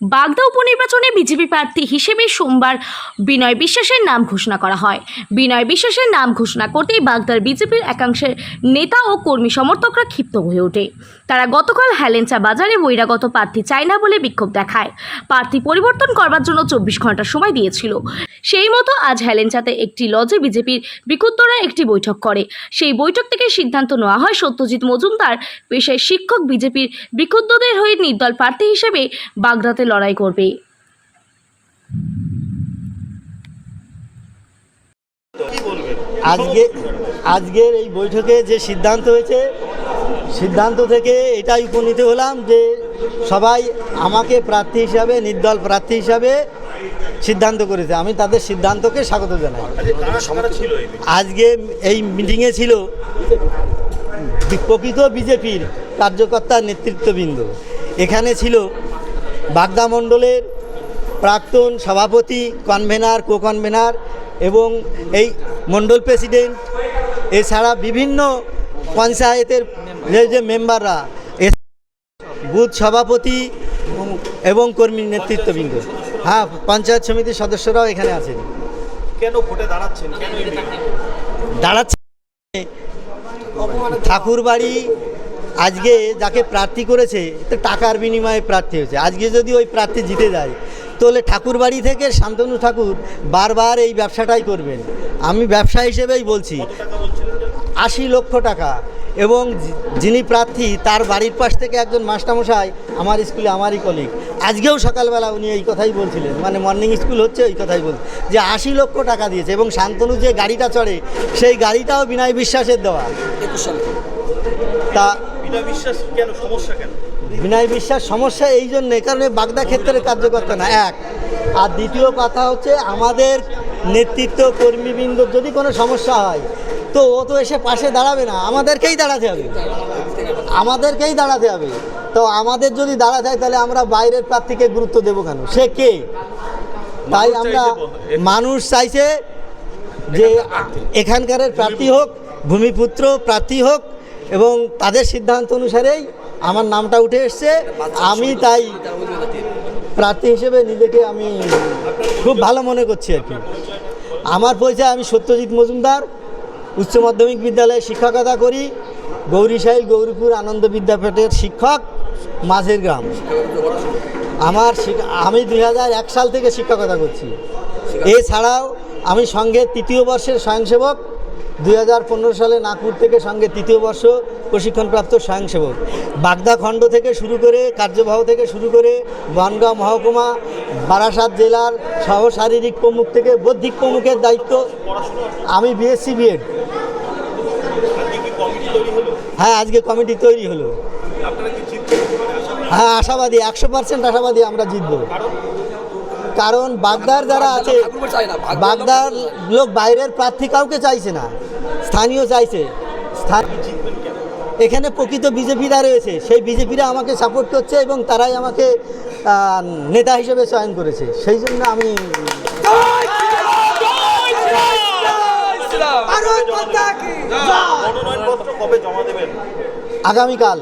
বাগদা উপনির্বাচনে বিজেপি প্রার্থী হিসেবে সোমবার বিনয় বিশ্বাসের নাম ঘোষণা করা হয়। বিনয় বিশ্বাসের নাম ঘোষণা করতেই বাগদার বিজেপির একাংশের নেতা ও কর্মী সমর্থকরা ক্ষিপ্ত হয়ে ওঠে। তারা গতকাল হ্যালেঞ্চা বাজারে বহিরাগত প্রার্থী চায় না বলে বিক্ষোভ দেখায়। প্রার্থী পরিবর্তন করবার জন্য চব্বিশ ঘণ্টা সময় দিয়েছিল। সেই মতো আজ হ্যালেঞ্চাতে একটি লজে বিজেপির বিক্ষুব্ধরা একটি বৈঠক করে। সেই বৈঠক থেকে সিদ্ধান্ত নেওয়া হয়, সত্যজিৎ মজুমদার পেশায় শিক্ষক বিজেপির বিক্ষুব্ধদের হয়ে নির্দল প্রার্থী হিসেবে বাগদাতে লড়াই করবে। আজকে আজকের এই বৈঠকে যে সিদ্ধান্ত হয়েছে, সিদ্ধান্ত থেকে এটাই উপনীত হলাম যে সবাই আমাকে প্রার্থী হিসাবে, নির্দল প্রার্থী হিসাবে সিদ্ধান্ত করেছে। আমি তাদের সিদ্ধান্তকে স্বাগত জানাই। আজকে এই মিটিংয়ে ছিল প্রকৃত বিজেপির কার্যকর্তা নেতৃত্ববৃন্দ। এখানে ছিল বাগদা মণ্ডলের প্রাক্তন সভাপতি কনভেনার কো কনভেনার এবং এই মণ্ডল প্রেসিডেন্ট এছাড়া বিভিন্ন পঞ্চায়েতের যে যে মেম্বাররা বুথ সভাপতি এবং কর্মী নেতৃত্ববৃন্দ। হ্যাঁ পঞ্চায়েত সমিতির সদস্যরাও এখানে আছেন। কেন ভোটে দাঁড়াচ্ছেন? কেন এই meeting? দাঁড়াচ্ছে ঠাকুরবাড়ি আজকে যাকে প্রার্থী করেছে তো টাকার বিনিময়ে প্রার্থী হয়েছে। আজকে যদি ওই প্রার্থী জিতে যায় তাহলে ঠাকুরবাড়ি থেকে শান্তনু ঠাকুর বারবার এই ব্যবসাটাই করবেন। আমি ব্যবসা হিসেবেই বলছি আশি লক্ষ টাকা। এবং যিনি প্রার্থী তার বাড়ির পাশ থেকে একজন মাস্টারমশাই আমার স্কুলে আমারই কলিগ আজকেও সকালবেলা উনি এই কথাই বলছিলেন মানে মর্নিং স্কুল হচ্ছে ওই কথাই বল যে আশি লক্ষ টাকা দিয়েছে। এবং শান্তনু যে গাড়িটা চড়ে সেই গাড়িটাও বিনয় বিশ্বাসের দেওয়া। তা বিনা বিশ্বাস কেন সমস্যা কেন? বিনয় বিশ্বাস সমস্যা এই জন্যে কারণে বাগদা ক্ষেত্রে কার্যকর্তা না এক। আর দ্বিতীয় কথা হচ্ছে আমাদের নেতৃত্ব কর্মীবৃন্দ যদি কোনো সমস্যা হয় তো ও তো এসে পাশে দাঁড়াবে না আমাদেরকেই দাঁড়াতে হবে। আমাদেরকেই দাঁড়াতে হবে। তো আমাদের যদি দাঁড়াতে হয় তাহলে আমরা বাইরের প্রার্থীকে গুরুত্ব দেবো কেন? সে কে? তাই আমরা মানুষ চাইছে যে এখানকারের প্রার্থী হোক ভূমিপুত্র প্রার্থী হোক এবং তাদের সিদ্ধান্ত অনুসারেই আমার নামটা উঠে এসছে। আমি তাই প্রার্থী হিসেবে নিজেকে আমি খুব ভালো মনে করছি আর কি। আমার পরিচয় আমি সত্যজিৎ মজুমদার, উচ্চ মাধ্যমিক বিদ্যালয়ে শিক্ষকতা করি গৌরীশাইল গৌরীপুর আনন্দ বিদ্যাপীঠের শিক্ষক, মাঝের গ্রাম। আমার আমি দুই সাল থেকে শিক্ষকতা করছি। এছাড়াও আমি সঙ্গের তৃতীয় বর্ষের স্বয়ংসেবক দুই হাজার পনেরো সালে নাগপুর থেকে সঙ্গে তৃতীয় বর্ষ প্রশিক্ষণপ্রাপ্ত স্বয়ংসেবক। বাগদা খণ্ড থেকে শুরু করে কার্যবাহ থেকে শুরু করে বনগাঁও মহকুমা, বারাসাত জেলার সহ শারীরিক প্রমুখ থেকে বৌদ্ধিক প্রমুখের দায়িত্ব। আমি বিএসসি বিএড হ্যাঁ আজকে কমিটি তৈরি হলো। হ্যাঁ আশাবাদী, একশো পার্সেন্ট আশাবাদী আমরা জিতবো। কারণ বাগদার যারা আছে বাগদার লোক বাইরের প্রার্থী কাউকে চাইছে না স্থানীয় চাইছে। স্থান এখানে প্রকৃত বিজেপিরা রয়েছে সেই বিজেপিরা আমাকে সাপোর্ট করছে এবং তারাই আমাকে নেতা হিসেবে চয়ন করেছে। সেই জন্য আমি মনোনয়নপত্র কবে জমা দেবেন আগামীকাল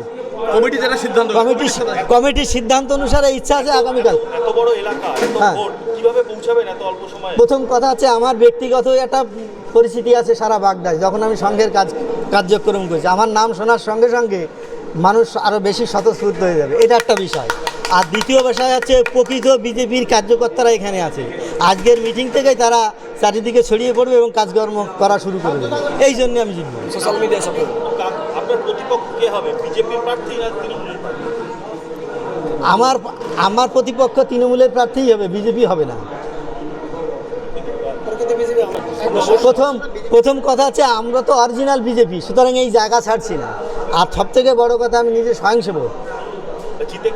কমিটি যেটা সিদ্ধান্ত কমিটি কমিটির সিদ্ধান্ত অনুসারে ইচ্ছা আছে আগামীকাল। এত বড় এলাকা হ্যাঁ। কীভাবে পৌঁছাবেন এত অল্প সময়ে? প্রথম কথা হচ্ছে আমার ব্যক্তিগত একটা পরিস্থিতি আছে সারা বাগদায় যখন আমি সংঘের কাজ কার্যক্রম করছি। আমার নাম শোনার সঙ্গে সঙ্গে মানুষ আরও বেশি স্বতঃস্ফূর্ত হয়ে যাবে। এটা একটা বিষয়। আর দ্বিতীয় বিষয় হচ্ছে প্রকৃত বিজেপির কার্যকর্তারা এখানে আছে। আজকের মিটিং থেকেই তারা চারিদিকে ছড়িয়ে পড়বে এবং কাজকর্ম করা শুরু করবে এই জন্য আমি জিতব কা- আপনার প্রতিপক্ষ কে হবে? বিজেপির প্রার্থী না তৃণমূলের প্রার্থী? আমার আমার প্রতিপক্ষ তৃণমূলের প্রার্থীই হবে বিজেপি হবে না। প্রথম প্রথম কথা হচ্ছে আমরা তো অরিজিনাল বিজেপি সুতরাং এই জায়গা ছাড়ছি না। আর সব থেকে বড় কথা আমি নিজে স্বয়ংসেবক। জিতে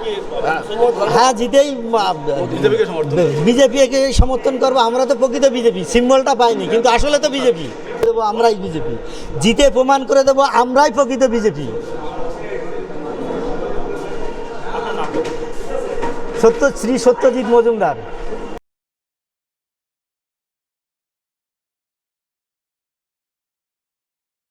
হ্যাঁ। জিতেই বিজেপিকে সমর্থন করব আমরা তো প্রকৃত বিজেপি সিম্বলটা পাইনি কিন্তু আসলে তো বিজেপি। দেবো আমরাই বিজেপি। জিতে প্রমাণ করে দেবো আমরাই প্রকৃত বিজেপি। সত্য শ্রী সত্যজিৎ মজুমদার।